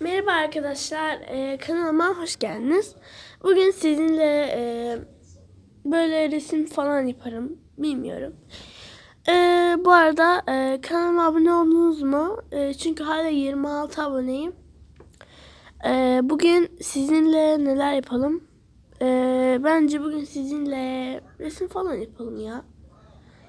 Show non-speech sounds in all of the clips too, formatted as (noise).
Merhaba arkadaşlar, ee, kanalıma hoş geldiniz. Bugün sizinle ee, böyle resim falan yaparım, bilmiyorum. Ee, bu arada ee, kanalıma abone oldunuz mu? Ee, çünkü hala 26 aboneyim. Ee, bugün sizinle neler yapalım? Ee, bence bugün sizinle resim falan yapalım ya.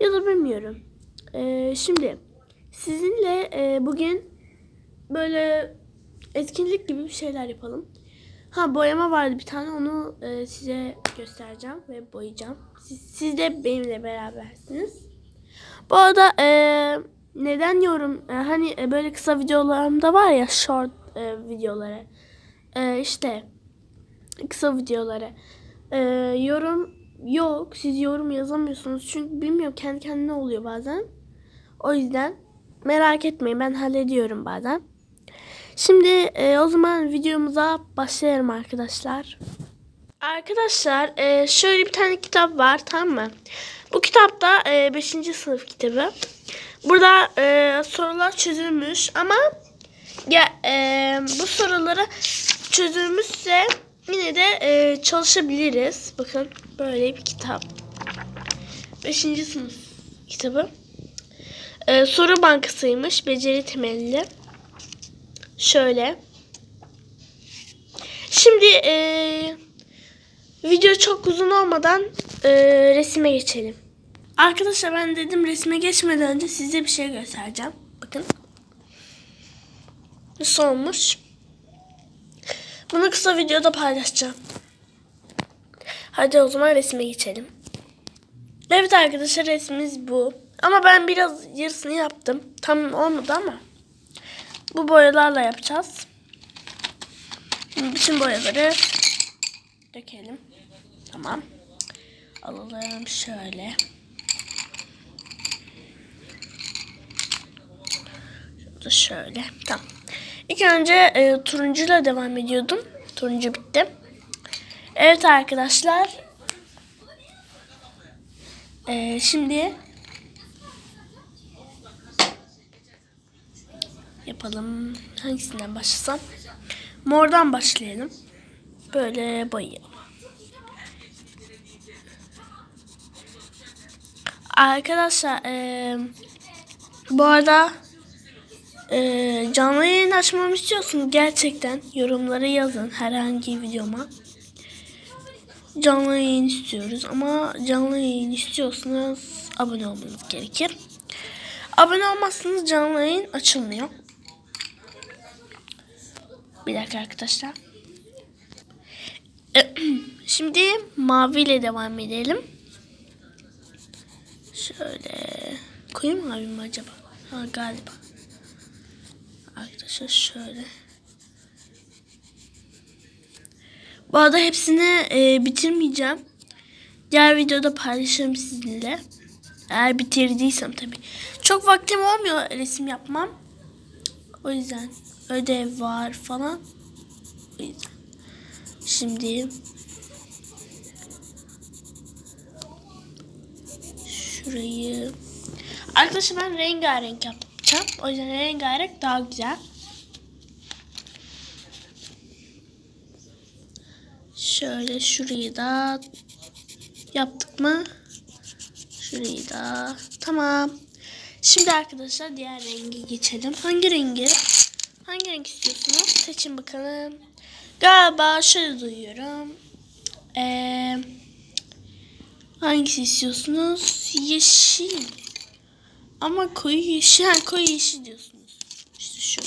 Ya da bilmiyorum. Ee, şimdi sizinle ee, bugün böyle etkinlik gibi bir şeyler yapalım. Ha boyama vardı bir tane onu e, size göstereceğim ve boyayacağım. Siz, siz de benimle berabersiniz. Bu arada e, neden yorum e, hani e, böyle kısa videolarımda var ya short e, videoları. E, işte kısa videoları. E, yorum yok. Siz yorum yazamıyorsunuz. Çünkü bilmiyorum kendi kendine oluyor bazen. O yüzden merak etmeyin ben hallediyorum bazen. Şimdi e, o zaman videomuza başlayalım arkadaşlar. Arkadaşlar e, şöyle bir tane kitap var tamam mı? Bu kitapta 5. sınıf kitabı. Burada e, sorular çözülmüş ama ya e, bu soruları çözülmüşse yine de e, çalışabiliriz. Bakın böyle bir kitap. 5. sınıf kitabı. E, soru bankasıymış. Beceri temelli. Şöyle. Şimdi e, video çok uzun olmadan e, resime geçelim. Arkadaşlar ben dedim resime geçmeden önce size bir şey göstereceğim. Bakın. Nasıl olmuş? Bunu kısa videoda paylaşacağım. Hadi o zaman resime geçelim. Evet arkadaşlar resmimiz bu. Ama ben biraz yarısını yaptım. Tam olmadı ama. Bu boyalarla yapacağız. Şimdi bütün boyaları dökelim. Tamam. Alalım şöyle. Şurada şöyle. Tamam. İlk önce e, turuncuyla devam ediyordum. Turuncu bitti. Evet arkadaşlar. E, şimdi yapalım. Hangisinden başlasam? Mordan başlayalım. Böyle boyayalım. Arkadaşlar eee, bu arada eee, canlı yayın açmamı istiyorsunuz gerçekten yorumlara yazın herhangi videoma. Canlı yayın istiyoruz ama canlı yayın istiyorsanız abone olmanız gerekir. Abone olmazsanız canlı yayın açılmıyor. Bir dakika arkadaşlar. (clears throat) Şimdi maviyle devam edelim. Şöyle koyayım mı abim acaba? Ha galiba. Arkadaşlar şöyle. Bu arada hepsini e, bitirmeyeceğim. Diğer videoda paylaşırım sizinle. Eğer bitirdiysem tabii. Çok vaktim olmuyor resim yapmam. O yüzden ödev var falan. Şimdi şurayı Arkadaşlar ben rengarenk yapacağım. O yüzden rengarenk daha güzel. Şöyle şurayı da yaptık mı? Şurayı da tamam. Şimdi arkadaşlar diğer rengi geçelim. Hangi rengi? Hangi renk istiyorsunuz? Seçin bakalım. Galiba şöyle duyuyorum. Ee, hangisi istiyorsunuz? Yeşil. Ama koyu yeşil. Ha, koyu yeşil diyorsunuz. İşte şu.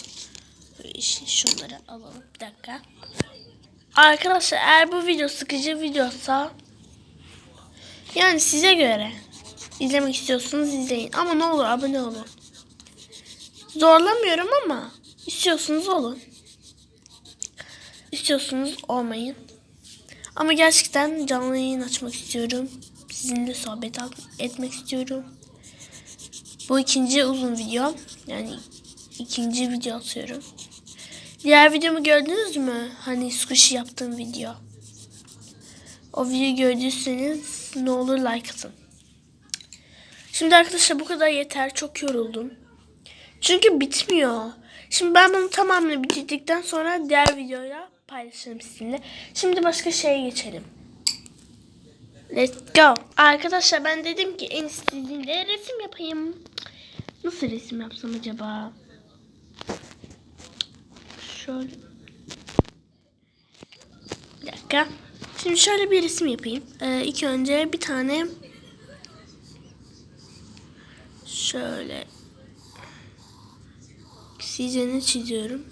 Yeşil. Şunları alalım. Bir dakika. Arkadaşlar eğer bu video sıkıcı videosa yani size göre izlemek istiyorsanız izleyin. Ama ne olur abone olun. Zorlamıyorum ama istiyorsunuz olun. İstiyorsunuz olmayın. Ama gerçekten canlı yayın açmak istiyorum. Sizinle sohbet etmek istiyorum. Bu ikinci uzun video. Yani ikinci video atıyorum. Diğer videomu gördünüz mü? Hani squishy yaptığım video. O videoyu gördüyseniz ne olur like atın. Şimdi arkadaşlar bu kadar yeter. Çok yoruldum. Çünkü bitmiyor. Şimdi ben bunu tamamını bitirdikten sonra diğer videoyla paylaşırım sizinle. Şimdi başka şeye geçelim. Let's go. Arkadaşlar ben dedim ki en sizinle resim yapayım. Nasıl resim yapsam acaba? Şöyle. Bir dakika. Şimdi şöyle bir resim yapayım. Ee, ilk önce bir tane şöyle sizce çiziyorum.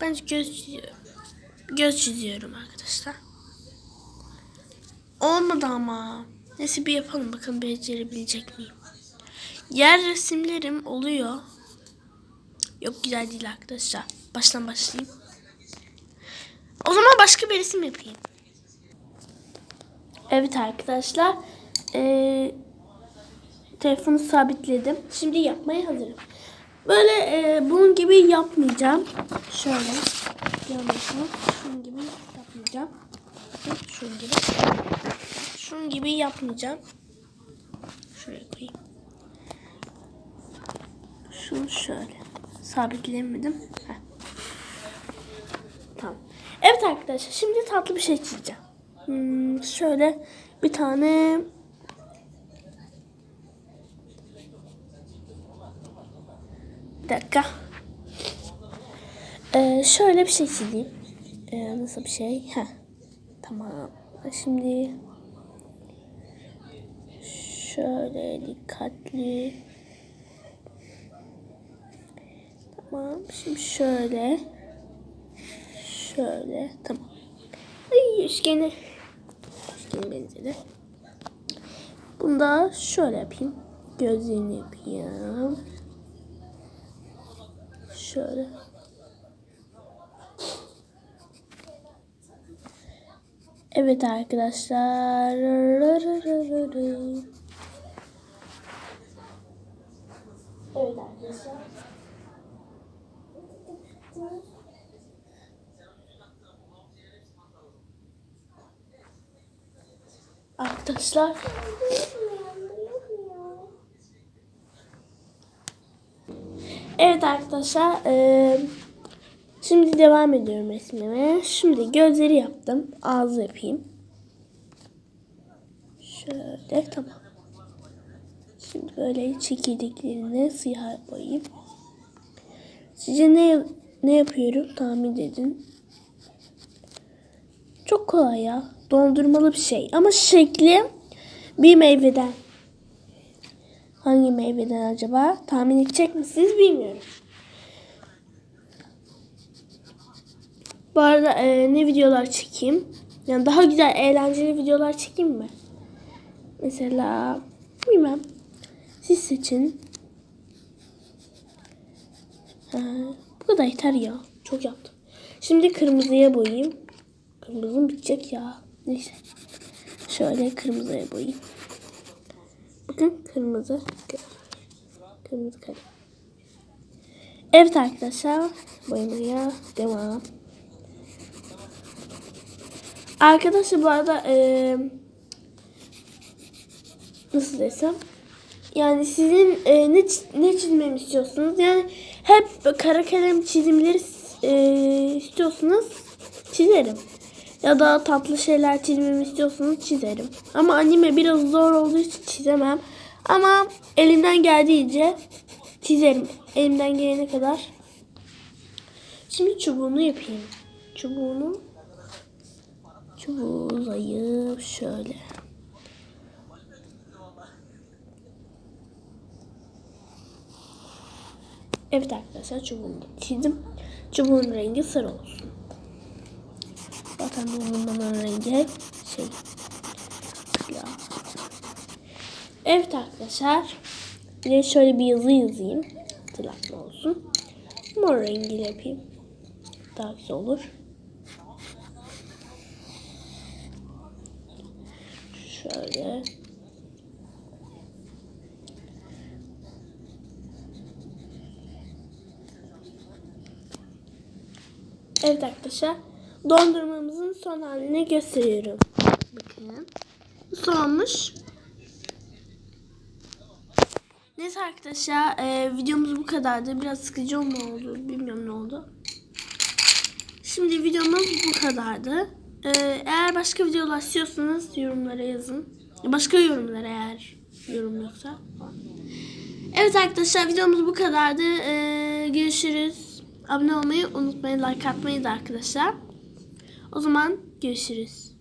Bence göz çiziyorum. Göz çiziyorum arkadaşlar. Olmadı ama. Neyse bir yapalım bakalım becerebilecek miyim. Yer resimlerim oluyor. Yok güzel değil arkadaşlar. Baştan başlayayım. O zaman başka bir resim yapayım. Evet arkadaşlar. Ee, telefonu sabitledim. Şimdi yapmaya hazırım. Böyle e, bunun gibi yapmayacağım. Şöyle. Yanlışım. Şunun gibi yapmayacağım. Şunun gibi. Şunun gibi yapmayacağım. Şuraya koyayım. Şunu şöyle. Sabitleyemedim. Heh. Tamam. Evet arkadaşlar şimdi tatlı bir şey çizeceğim. Hmm, şöyle bir tane dakika. Ee, şöyle bir şey çizeyim. Ee, nasıl bir şey? Heh. Tamam. Şimdi şöyle dikkatli. Tamam. Şimdi şöyle. Şöyle. Tamam. Ay üçgeni. Üçgeni benzedi. Bunu da şöyle yapayım. Gözlerini yapayım. Şöyle. Evet arkadaşlar. Evet arkadaşlar. Arkadaşlar. Evet arkadaşlar. eee, şimdi devam ediyorum resmime. Şimdi gözleri yaptım. Ağzı yapayım. Şöyle tamam. Şimdi böyle çekirdeklerini siyah boyayayım. Sizce ne ne yapıyorum tahmin edin. Çok kolay ya. Dondurmalı bir şey. Ama şekli bir meyveden. Hangi meyveden acaba? Tahmin edecek misiniz bilmiyorum. Bu arada e, ne videolar çekeyim? Yani daha güzel eğlenceli videolar çekeyim mi? Mesela bilmem. Siz seçin. Ha, bu kadar yeter ya. Çok yaptım. Şimdi kırmızıya boyayayım. Kırmızım bitecek ya. Neyse. Şöyle kırmızıya boyayayım. Bakın kırmızı. Kırmızı kalem. Evet arkadaşlar. Boyamaya devam. Arkadaşlar bu arada eee nasıl desem yani sizin e, ne ne çizmemi istiyorsunuz? Yani hep kara kalem çizimleri e, istiyorsunuz çizerim. Ya da tatlı şeyler çizmemi istiyorsanız çizerim. Ama anime biraz zor olduğu için çizemem. Ama elimden geldiğince çizerim. Elimden gelene kadar. Şimdi çubuğunu yapayım. Çubuğunu çubuğu zayıf şöyle. Evet arkadaşlar çubuğunu çizdim. Çubuğun rengi sarı olsun. Zaten bunun rengi şey ya. Evet arkadaşlar. Bir şöyle bir yazı yazayım. Hatırlatma olsun. Mor rengiyle yapayım. Daha güzel olur. Şöyle. Evet arkadaşlar. Dondurmamızın son halini gösteriyorum. Bakın. Nasıl olmuş? Neyse arkadaşlar e, videomuz bu kadardı. Biraz sıkıcı mı oldu bilmiyorum ne oldu. Şimdi videomuz bu kadardı. E, eğer başka videolar istiyorsanız yorumlara yazın. Başka yorumlar eğer yorum yoksa. Evet arkadaşlar videomuz bu kadardı. E, görüşürüz. Abone olmayı unutmayın. Like atmayı da arkadaşlar. O zaman görüşürüz.